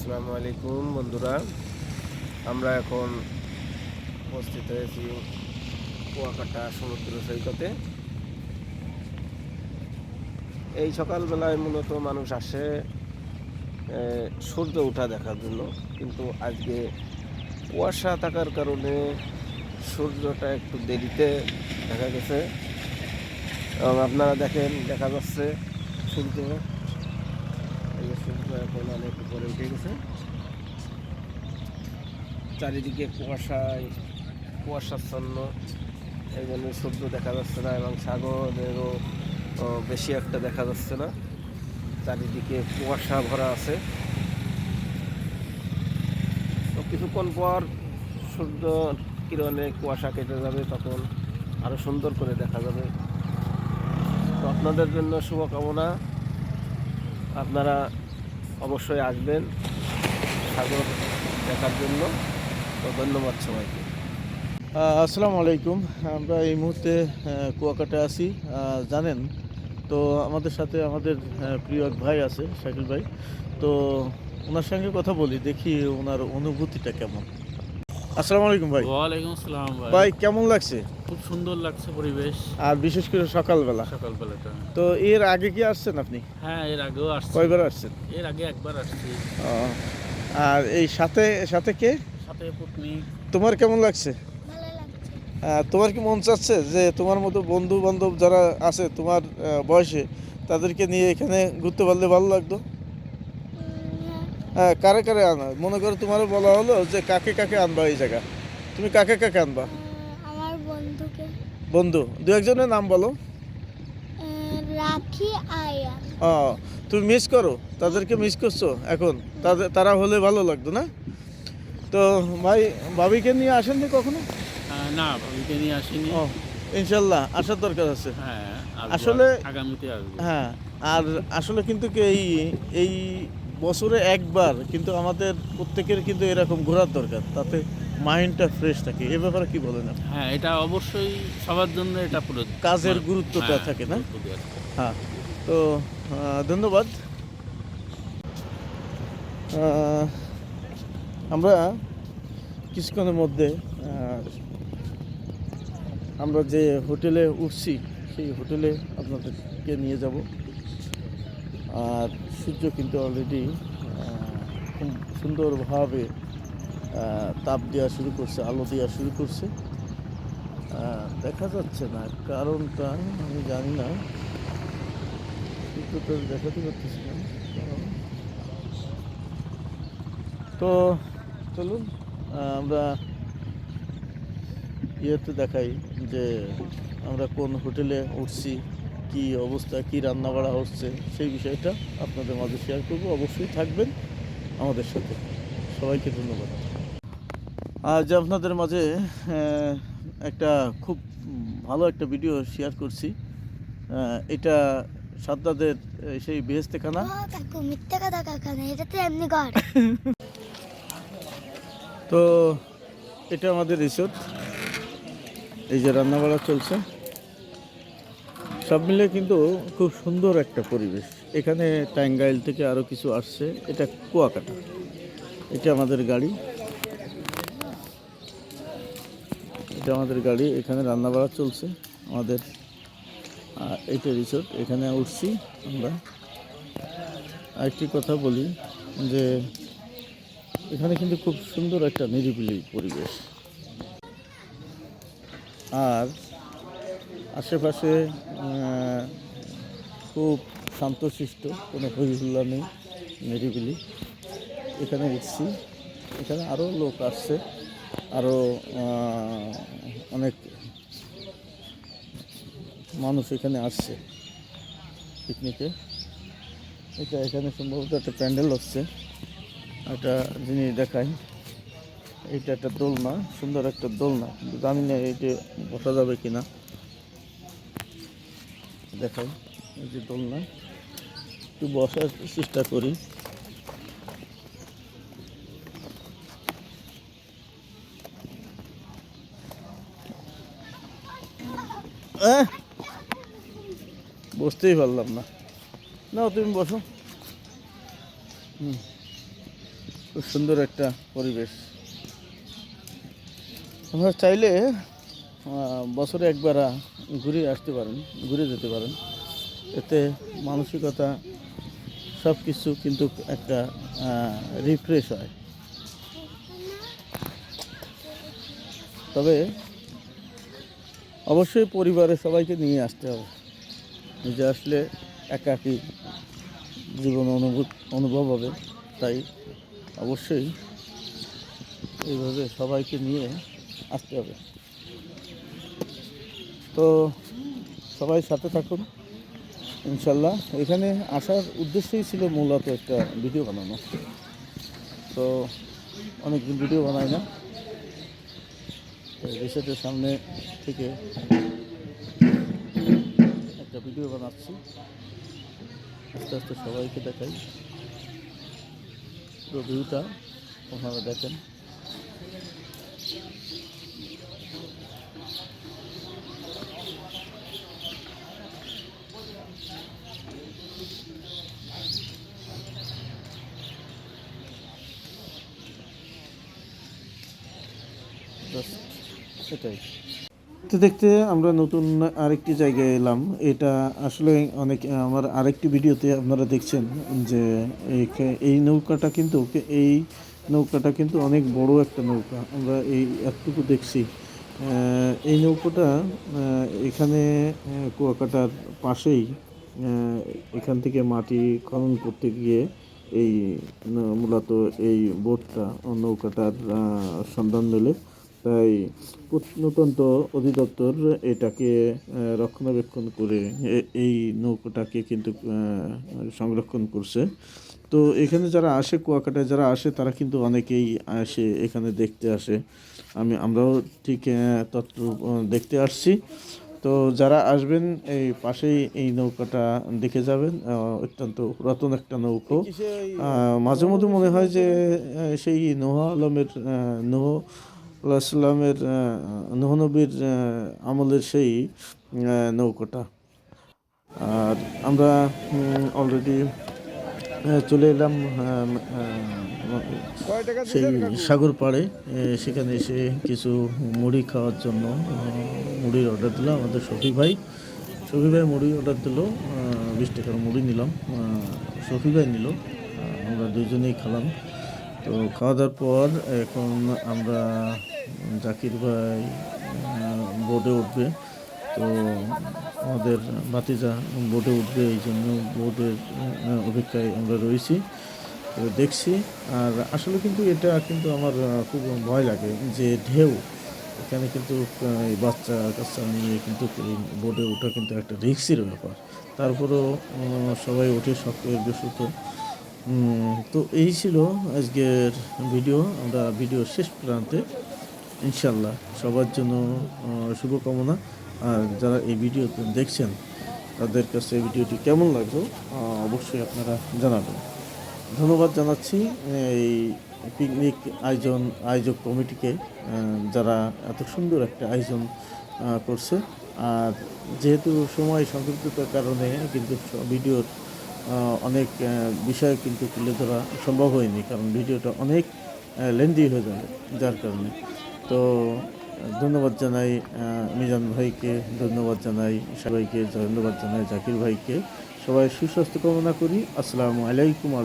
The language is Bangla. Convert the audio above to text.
আসসালামু আলাইকুম, বন্ধুরা। আমরা এখন উপস্থিত হয়েছি কুয়াকাটা সমুদ্র সৈকতে। এই সকালবেলায় মূলত মানুষ আসে সূর্য ওঠা দেখার জন্য। কিন্তু আজকে কুয়াশা থাকার কারণে সূর্যটা একটু দেরিতে দেখা গেছে। এবং আপনারা দেখেন, দেখা যাচ্ছে সূর্য যে অনেক উপরে উঠে গেছে। চারিদিকে কুয়াশায়, কুয়াশাচ্ছন্ন এই জন্য সূর্য দেখা যাচ্ছে না এবং সাগরেরও বেশি একটা দেখা যাচ্ছে না। চারিদিকে কুয়াশা ভরা আছে। তো কিছুক্ষণ পর সূর্য কিরণে কুয়াশা কেটে যাবে, তখন আরও সুন্দর করে দেখা যাবে। তো আপনাদের জন্য শুভকামনা। আপনারা অবশ্যই আসবেন। সাগর দেখার জন্য। তো ধন্যবাদ সবাইকে। আসসালামু আলাইকুম। আমরা এই মুহূর্তে কুয়াকাটা আছি। জানেন, তো আমাদের সাথে আমাদের প্রিয় এক ভাই আছে, শাকিল ভাই। তো ওনার সঙ্গে কথা বলি, দেখি ওনার অনুভূতিটা কেমন। আসসালামু আলাইকুম ভাই। ওয়ালাইকুম আসসালাম ভাই। ভাই কেমন লাগছে? খুব সুন্দর লাগছে পরিবেশ। আর বিশেষ করে সকালবেলা। সকালবেলাটা। তো এর আগে কি আসছেন আপনি? হ্যাঁ এর আগেও আসছি। কয়বার আসছেন? এর আগে একবার আসছি। ও, আর এই সাথে সাথে কে? সাথে পত্নী। তোমার কেমন লাগছে? ভালো লাগছে। আহ, তোমার কি মন চাচ্ছে যে তোমার মতো বন্ধু বান্ধব যারা আছে তোমার বয়সে তাদেরকে নিয়ে এখানে ঘুরতে পারলে ভালো লাগতো? হ্যাঁ, কারে কারে আনা মনে করো তোমার বলা হলো যে কাকে কাকে আনবা এই জায়গা? তুমি কাকে কাকে আনবা? আমার বন্ধুকে। বন্ধু দু একজনের নাম বলো। রাখি আয়ান। ও তুমি মিস করো? তাদেরকে মিস করছ? এখন? তাদের তারা হলে ভালো লাগতো না? তো ভাই ভাবিকে নিয়ে আসেননি কখনো? না ভাবিকে নিয়ে আসেনি। ও ইনশাল্লাহ আসার দরকার আছে। হ্যাঁ আসলে- আগামীতে আসব। হ্যাঁ আর আসলে কিন্তু কি এই এই বছরে একবার কিন্তু আমাদের প্রত্যেকের কিন্তু এরকম ঘোরার দরকার তাতে মাইন্ডটা ফ্রেশ থাকে এ ব্যাপারে কি বলেন আপনি? হ্যাঁ এটা অবশ্যই সবার জন্য এটা পুরো কাজের গুরুত্বটা হ্যাঁ, থাকে না। হ্যাঁ তো ধন্যবাদ আমরা কিছুক্ষণের মধ্যে আমরা যে হোটেলে উঠছি সেই হোটেলে আপনাদেরকে নিয়ে যাব আর সূর্য কিন্তু অলরেডি খুব সুন্দরভাবে তাপ দেওয়া শুরু করছে, আলো দেওয়া শুরু করছে। দেখা যাচ্ছে না, কারণটা আমি জানি না। তো দেখাতে পারতেছি না, কারণ তো চলুন আমরা ইয়েতে দেখাই যে আমরা কোন হোটেলে উঠছি। কি অবস্থা কি রান্না বাড়া হচ্ছে সেই বিষয়টা আপনাদের মাঝে শেয়ার করব। অবশ্যই থাকবেন আমাদের সাথে। সবাইকে ধন্যবাদ। আজ আপনাদের মাঝে একটা খুব ভালো একটা ভিডিও শেয়ার করছি। এটা সাদ্দাদের সেই বেহেস্তেখানা ও কাকু মিথ্যে কথা কাকা না এটা তো তো এটা আমাদের রিসোর্ট। এই যে রান্নাবাড়া চলছে। সব মিলে কিন্তু খুব সুন্দর একটা পরিবেশ। এখানে টাঙ্গাইল থেকে আরও কিছু আসছে। এটা কুয়াকাটা। এটা আমাদের গাড়ি। এটা আমাদের গাড়ি। এখানে রান্না রান্নাবাড়া চলছে আমাদের। এইটা রিসোর্ট এখানে উঠছি আমরা। আরেকটি কথা বলি যে, এখানে কিন্তু খুব সুন্দর একটা নিরিবিলি পরিবেশ। আর আশেপাশে খুব শান্তশিষ্ট কোনো হইহুল্লা নেই, নিরিবিলি। এখানে উঠছি এখানে আরও লোক আসছে আরও অনেক মানুষ এখানে আসছে পিকনিকে। এটা এখানে সম্ভবত একটা প্যান্ডেল হচ্ছে, একটা জিনিস দেখাই। এটা একটা দোলনা, সুন্দর একটা দোলনা। কিন্তু জানি না এইটা বসা যাবে কিনা। দেখাই এই যে দোলনা। একটু বসার চেষ্টা করি! বসতেই পারলাম না। না তুমি বসো। হুম, খুব সুন্দর একটা পরিবেশ। আপনারা চাইলে বছরে একবার ঘুরে আসতে পারেন, ঘুরে যেতে পারেন। এতে মানসিকতা সব কিছু কিন্তু একটা রিফ্রেশ হয়। তবে অবশ্যই পরিবারের সবাইকে নিয়ে আসতে হবে। নিজে আসলে একাকী জীবন অনুভূত, অনুভব হবে। তাই অবশ্যই এইভাবে সবাইকে নিয়ে আসতে হবে। তো সবাই সাথে থাকুন, ইনশাল্লাহ। এখানে আসার উদ্দেশ্যই ছিল মূলত একটা ভিডিও বানানো। তো অনেকদিন ভিডিও বানাই না। রিসেটের সামনে থেকে একটা ভিডিও বানাচ্ছি। আস্তে আস্তে সবাইকে দেখাই। পুরো ভিউটা আপনারা দেখেন। সেটাই। তো দেখতে আমরা নতুন আরেকটি জায়গায় এলাম। এটা আসলে অনেক, আমার আরেকটি ভিডিওতে আপনারা দেখছেন যে এই- নৌকাটা কিন্তু, এই নৌকাটা কিন্তু অনেক বড় একটা নৌকা। আমরা এই এতটুকু দেখছি। এই নৌকাটা এখানে কুয়াকাটার পাশেই এখান থেকে মাটি খনন করতে গিয়ে এই, মূলত এই বোটটা, নৌকাটার সন্ধান মেলে। তাই প্রত্নতন্ত্র অধিদপ্তর এটাকে রক্ষণাবেক্ষণ করে এই নৌকাটাকে কিন্তু সংরক্ষণ করছে। তো এখানে যারা আসে কুয়াকাটায় যারা আসে তারা কিন্তু অনেকেই আসে এখানে দেখতে আসে। আমি আমরাও ঠিক তত্ত্ব দেখতে আসছি। তো যারা আসবেন এই পাশেই এই নৌকাটা দেখে যাবেন অত্যন্ত পুরাতন একটা নৌকো। মাঝে মধ্যে মনে হয় যে সেই নোহ আলমের নোহ আলাইসাল্লামের নহনবীর আমলের সেই নৌকোটা। আর আমরা অলরেডি চলে এলাম সেই সাগর পাড়ে সেখানে এসে কিছু মুড়ি খাওয়ার জন্য মুড়ির অর্ডার দিলাম আমাদের শফি ভাই। শফি ভাই মুড়ি অর্ডার দিল বিশ টাকার মুড়ি নিলাম শফি ভাই নিল আমরা দুজনেই খেলাম। তো খাওয়া দাওয়ার পর এখন আমরা জাকির ভাই বোর্ডে উঠবে। তো আমাদের বাতিজা বোর্ডে উঠবে, এই জন্য বোর্ডের অপেক্ষায় আমরা রয়েছি। তো দেখছি, আর আসলে কিন্তু এটা কিন্তু আমার খুব ভয় লাগে যে ঢেউ, এখানে কিন্তু এই বাচ্চা কাচ্চা নিয়ে কিন্তু বোর্ডে ওঠা কিন্তু একটা রিক্সের ব্যাপার। তারপরেও সবাই ওঠে শক্ত বেশুত তো এই ছিল আজকের ভিডিও। আমরা ভিডিও শেষ প্রান্তে ইনশাল্লাহ সবার জন্য শুভকামনা। আর যারা এই ভিডিও দেখছেন, তাদের কাছে এই ভিডিওটি কেমন লাগল অবশ্যই আপনারা জানাবেন। ধন্যবাদ জানাচ্ছি এই পিকনিক আয়োজন, আয়োজক কমিটিকে যারা এত সুন্দর একটা আয়োজন করছে। আর যেহেতু সময় সংক্ষিপ্ততার কারণে কিন্তু ভিডিওর অনেক বিষয় কিন্তু তুলে ধরা সম্ভব হয়নি, কারণ ভিডিওটা অনেক লেন্দি হয়ে যাবে, যার কারণে। তো ধন্যবাদ জানাই মিজান ভাইকে, ধন্যবাদ জানাই সবাইকে ধন্যবাদ জানাই জাকির ভাইকে। সবাই সুস্বাস্থ্য কামনা করি। আসসালামু আলাইকুম আ